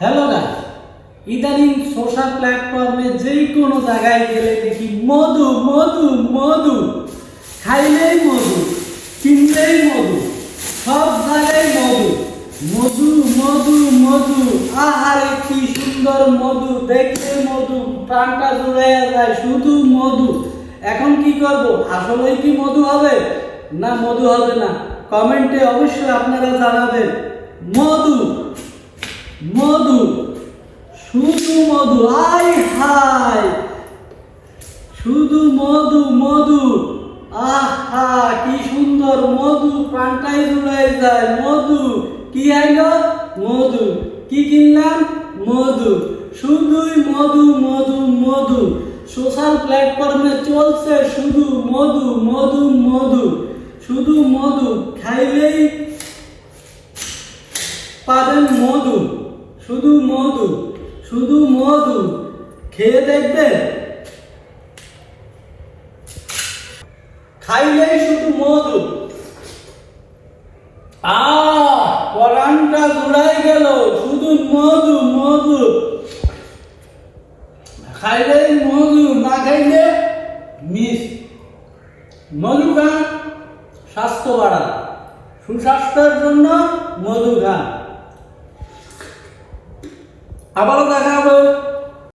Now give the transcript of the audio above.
Hello guys ইদানিং social প্ল্যাটফর্মে যেই কোনো জায়গায় গেলে দেখি মধু মধু মধু। খাইলেই মধু, কিনলেই মধু, সব জায়গায় মধু। মধু মধু মধু। আহারে কি সুন্দর মধু, দেখলে মধু, প্রাণটা জুড়ে যায় শুধু মধু। এখন কি করব? আসলেই কি মধু হবে? না, মধু হবে না? কমেন্টে অবশ্যই আপনারা জানাবেন। মধু। মধু, শুধু মধু আই হাই শুধু মধু মধু, আহা, কি সুন্দর মধু, প্রাণটাই জুড়ে যায়। মধু, কি আইলো? মধু। কি কিনলাম? মধু। শুধুই মধু মধু মধু। সোশ্যাল প্ল্যাটফর্মে চলছে শুধু মধু মধু মধু। শুধু মধু, খাইলেই পাবেন মধু। শুধু মধু শুধু মধু। খেয়ে দেখবে? খাইলেই শুধু মধু। আ পরানটা জুড়াই গেল। শুধু মধু মধু। খাইলেই মধু, না খাইলে মিস। মধু খান স্বাস্থ্য বাড়া সুস্বাস্থ্যের জন্য মধু খান আবারও দেখা হবে